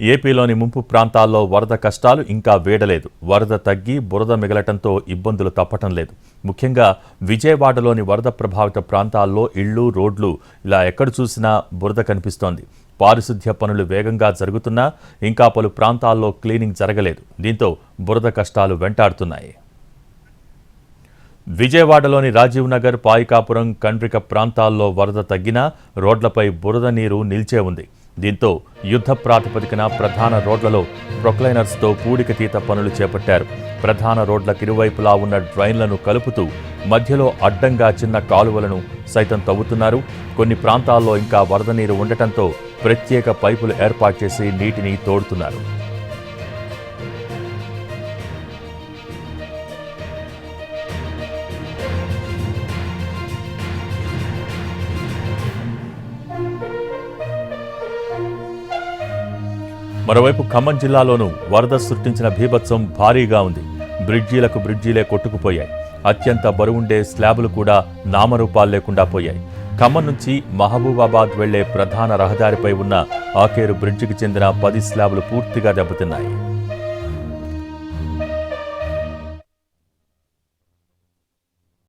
ఏపీలోని ముంపు ప్రాంతాల్లో వరద కష్టాలు ఇంకా వేడలేదు. వరద తగ్గి బురద మిగలటంతో ఇబ్బందులు తప్పటం లేదు. ముఖ్యంగా విజయవాడలోని వరద ప్రభావిత ప్రాంతాల్లో ఇళ్ళు రోడ్లు ఇలా ఎక్కడ చూసినా బురద కనిపిస్తోంది. పారిశుద్ధ్య పనులు వేగంగా జరుగుతున్నా ఇంకా పలు ప్రాంతాల్లో క్లీనింగ్ జరగలేదు. దీంతో బురద కష్టాలు వెంటాడుతున్నాయి. విజయవాడలోని రాజీవ్ నగర్ పాయికాపురం కండ్రిక ప్రాంతాల్లో వరద తగ్గినా రోడ్లపై బురద నీరు నిలిచే ఉంది. దీంతో యుద్ధ ప్రాతిపదికన ప్రధాన రోడ్లలో ప్రొక్లైనర్స్తో పూడికతీత పనులు చేపట్టారు. ప్రధాన రోడ్లకు ఇరువైపులా ఉన్న డ్రైన్లను కలుపుతూ మధ్యలో అడ్డంగా చిన్న కాలువలను సైతం తవ్వుతున్నారు. కొన్ని ప్రాంతాల్లో ఇంకా వరద నీరు ఉండటంతో ప్రత్యేక పైపులు ఏర్పాటు చేసి నీటిని తోడుతున్నారు. మరోవైపు ఖమ్మం జిల్లాలోనూ వరద సృష్టించిన భీభత్సం భారీగా ఉంది. బ్రిడ్జీలకు బ్రిడ్జీలే కొట్టుకుపోయాయి. అత్యంత బరువుండే స్లాబులు కూడా నామరూపాలు లేకుండా పోయాయి. ఖమ్మం నుంచి మహబూబాబాద్ వెళ్ళే ప్రధాన రహదారిపై ఉన్న ఆకేరు బ్రిడ్జికి చెందిన పది స్లాబులు పూర్తిగా దెబ్బతిన్నాయి.